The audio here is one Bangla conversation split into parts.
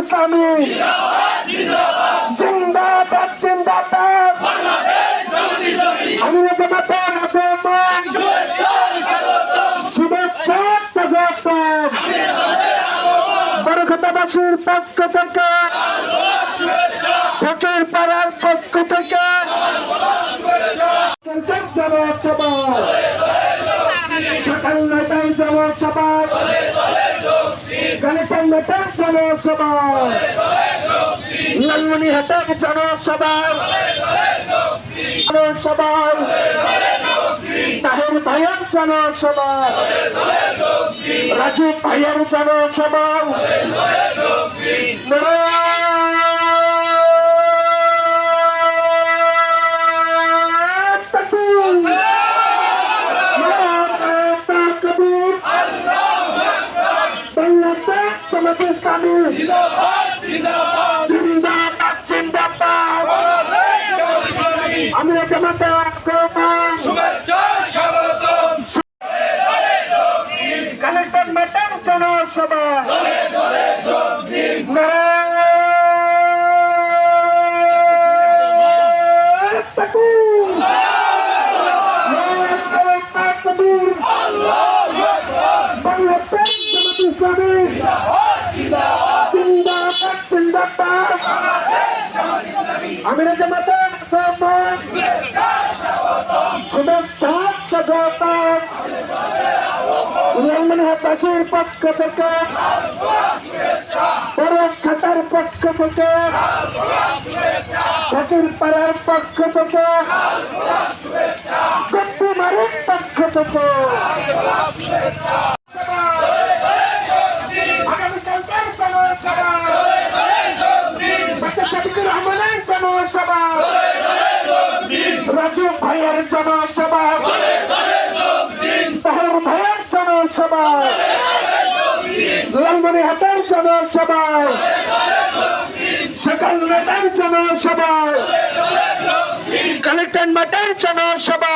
ইসলামী জিন্দাবাদ জিন্দাবাদ। আমি জামাতের আগমন। শুভেচ্ছা, স্বাগতম। বরখতাবাসীর পক্ষ থেকে, ফকির পাড়ার পক্ষ থেকে। জনসভা সকাল নটায় জনসভা কালেক্টর নটার জনসভা লালমনিহাটের জনসভা জনসভা তাহের ভাইয়ের জনসভা রাজীব ভাইয়ের জনসভা সমাজ ইসলামী আমরা জামাতে কালেক্টর ম্যাডাম জনসভা নারায়ণ তাকবীর। নারায়ণ তাকবীর। বাংলাদেশ জামাত ইসলামী জিন্দাবাদ জিন্দাবাদ আমিরা জামাতে আগমন শুভেচ্ছা স্বাগতম লালমনিহাটবাসীর পক্ষ থেকে বড় খাতার পক্ষ থেকে ফকির পাড়ার পক্ষ থেকে গপ্পুমারের পক্ষ থেকে আগামীকালকের জনসভা ডক্টর শফিকুর রহমানের জনসভা রাজু ভাইয়ের জনসভা তাহের ভাইয়ের জনসভা লালমনিহাটের জনসভা সকাল নেতার জনসভা কালেক্টর মাঠের জনসভা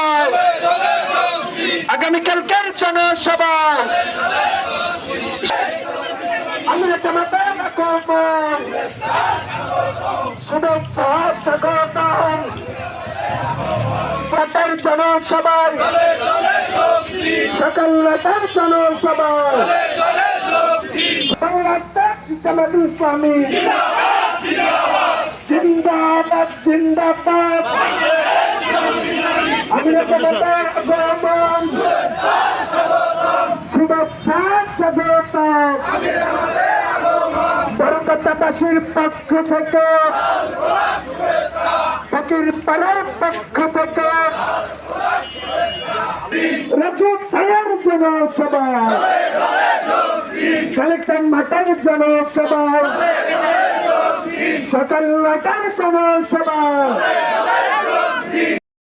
আগামীকালকের জনসভা আমরা জানাতে আগমন শুভেচ্ছা স্বাগতম। মাঠের জনসভায় সকাল জনসভায় বাংলাদেশ জামাত ইসলামী জিন্দাবাদ জিন্দাবাদ। আমরা জানাতে আগমন শুভেচ্ছা, স্বাগতম। বরকতাবাসীর পক্ষ থেকে, ফকির পাড়ার পক্ষ থেকে, রাজু ভাইয়ের জনসভা কালেক্টর মাতার জনসভা। সকাল নটার জনসভা।